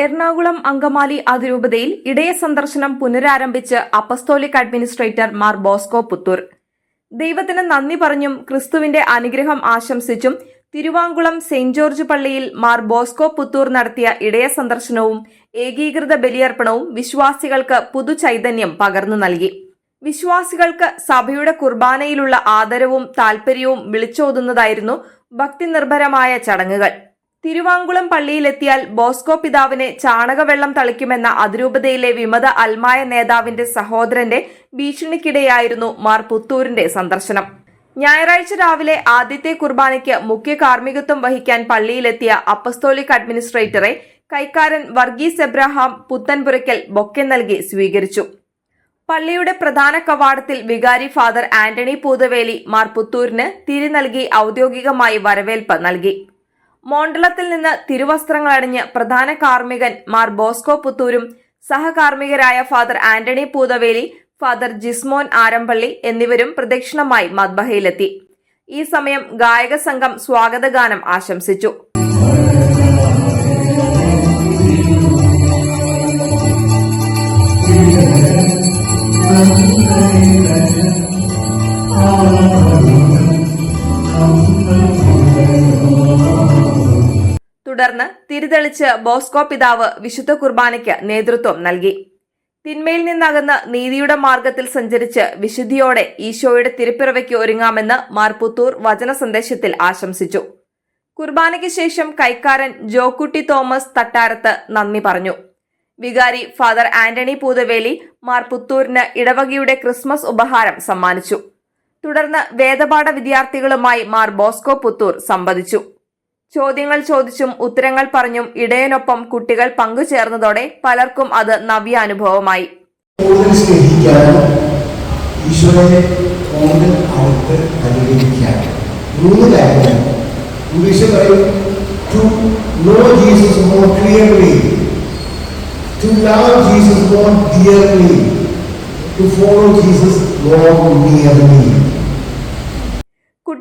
എറണാകുളം അങ്കമാലി അതിരൂപതയിൽ ഇടയ സന്ദർശനം പുനരാരംഭിച്ച് അപ്പസ്തോലിക് അഡ്മിനിസ്ട്രേറ്റർ മാർ ബോസ്കോ പുത്തൂർ. ദൈവത്തിന് നന്ദി പറഞ്ഞും ക്രിസ്തുവിന്റെ അനുഗ്രഹം ആശംസിച്ചും തിരുവാങ്കുളം സെന്റ് ജോർജ് പള്ളിയിൽ മാർ ബോസ്കോ പുത്തൂർ നടത്തിയ ഇടയ സന്ദർശനവും ഏകീകൃത ബലിയർപ്പണവും വിശ്വാസികൾക്ക് പുതുചൈതന്യം പകർന്നു നൽകി. വിശ്വാസികൾക്ക് സഭയുടെ കുർബാനയിലുള്ള ആദരവും താൽപര്യവും വിളിച്ചോതുന്നതായിരുന്നു ഭക്തിനിർഭരമായ ചടങ്ങുകൾ. തിരുവാങ്കുളം പള്ളിയിലെത്തിയാൽ ബോസ്കോ പിതാവിനെ ചാണകവെള്ളം തളിക്കുമെന്ന അതിരൂപതയിലെ വിമത അൽമായ നേതാവിന്റെ സഹോദരന്റെ ഭീഷണിക്കിടെയായിരുന്നു മാർ പുത്തൂരിന്റെ സന്ദർശനം. ഞായറാഴ്ച രാവിലെ ആദ്യത്തെ കുർബാനയ്ക്ക് മുഖ്യ കാർമ്മികത്വം വഹിക്കാൻ പള്ളിയിലെത്തിയ അപ്പസ്തോലിക് അഡ്മിനിസ്ട്രേറ്ററെ കൈക്കാരൻ വർഗീസ് എബ്രഹാം പുത്തൻപുരയ്ക്കൽ ബൊക്കെ നൽകി സ്വീകരിച്ചു. പള്ളിയുടെ പ്രധാന കവാടത്തിൽ വികാരി ഫാദർ ആന്റണി പൂതവേലി മാർ പുത്തൂരിന് തിരി നൽകി ഔദ്യോഗികമായി വരവേൽപ്പ് നൽകി. മോണ്ടലത്തിൽ നിന്ന് തിരുവസ്ത്രങ്ങൾ അണിഞ്ഞ് പ്രധാന കാർമ്മികൻ മാർ ബോസ്കോ പുത്തൂരും സഹകാർമ്മികരായ ഫാദർ ആന്റണി പൂതവേലി ഫാദർ ജിസ്മോൻ ആരംപള്ളി എന്നിവരും പ്രദക്ഷിണമായി മദ്ബഹയിലെത്തി. ഈ സമയം ഗായക സംഘം സ്വാഗതഗാനം ആശംസിച്ചു. തുടർന്ന് തിരിതെളിച്ച് ബോസ്കോ പിതാവ് വിശുദ്ധ കുർബാനയ്ക്ക് നേതൃത്വം നൽകി. തിന്മയിൽ നിന്നകന്ന് നീതിയുടെ മാർഗത്തിൽ സഞ്ചരിച്ച് വിശുദ്ധിയോടെ ഈശോയുടെ തിരുപ്പിറവയ്ക്ക് ഒരുങ്ങാമെന്ന് മാർപുത്തൂർ വചന സന്ദേശത്തിൽ ആശംസിച്ചു. കുർബാനയ്ക്ക് ശേഷം കൈക്കാരൻ ജോക്കുട്ടി തോമസ് തട്ടാരത്ത് നന്ദി പറഞ്ഞു. വികാരി ഫാദർ ആന്റണി പൂതവേലി മാർ പുത്തൂരിന് ഇടവകയുടെ ക്രിസ്മസ് ഉപഹാരം സമ്മാനിച്ചു. തുടർന്ന് വേദപാഠ വിദ്യാർത്ഥികളുമായി മാർ ബോസ്കോ പുത്തൂർ സംവദിച്ചു. ചോദ്യങ്ങൾ ചോദിച്ചും ഉത്തരങ്ങൾ പറഞ്ഞും ഇടയനൊപ്പം കുട്ടികൾ പങ്കുചേർന്നതോടെ പലർക്കും അത് നവ്യാനുഭവമായി അനുഭവമായി. ഈശോയെ കൂടുതൽ അടുത്ത് അനുകരിക്കാനും. മൂന്ന് to know Jesus more clearly to love Jesus more dearly to follow Jesus more nearly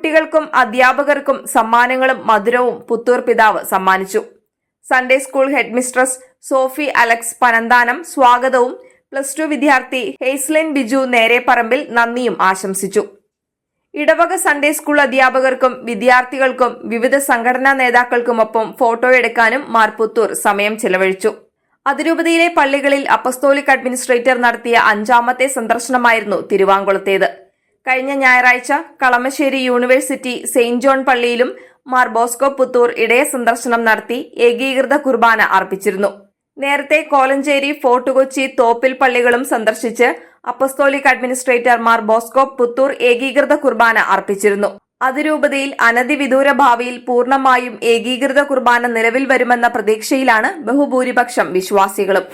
കുട്ടികൾക്കും അധ്യാപകർക്കും സമ്മാനങ്ങളും മധുരവും പുത്തൂർ പിതാവ് സമ്മാനിച്ചു. Sunday school headmistress Sophie Alex Panamthanam സ്വാഗതവും പ്ലസ് ടു വിദ്യാർത്ഥി ഹെയ്സ്ലൈൻ ബിജു നേരെ പറമ്പിൽ നന്ദിയും ആശംസിച്ചു. ഇടവക സൺഡേ സ്കൂൾ അധ്യാപകർക്കും വിദ്യാർത്ഥികൾക്കും വിവിധ സംഘടനാ നേതാക്കൾക്കുമൊപ്പം ഫോട്ടോയെടുക്കാനും മാർ പുത്തൂർ സമയം ചെലവഴിച്ചു. അതിരൂപതയിലെ പള്ളികളിൽ അപ്പസ്തോലിക് അഡ്മിനിസ്ട്രേറ്റർ നടത്തിയ അഞ്ചാമത്തെ സന്ദർശനമായിരുന്നു തിരുവാങ്കുളത്തേത്. കഴിഞ്ഞ ഞായറാഴ്ച കളമശ്ശേരി യൂണിവേഴ്സിറ്റി സെയിന്റ് ജോൺ പള്ളിയിലും മാർ ബോസ്കോ പുത്തൂർ ഇടയ സന്ദർശനം നടത്തി ഏകീകൃത കുർബാന അർപ്പിച്ചിരുന്നു. നേരത്തെ കോലഞ്ചേരി ഫോർട്ട് കൊച്ചി തോപ്പിൽ പള്ളികളും സന്ദർശിച്ച് അപ്പസ്തോലിക് അഡ്മിനിസ്ട്രേറ്റർ മാർ ബോസ്കോ പുത്തൂർ ഏകീകൃത കുർബാന അർപ്പിച്ചിരുന്നു. അതിരൂപതയിൽ അനധിവിദൂര ഭാവിയിൽ പൂർണമായും ഏകീകൃത കുർബാന നിലവിൽ വരുമെന്ന പ്രതീക്ഷയിലാണ് ബഹുഭൂരിപക്ഷം വിശ്വാസികളും.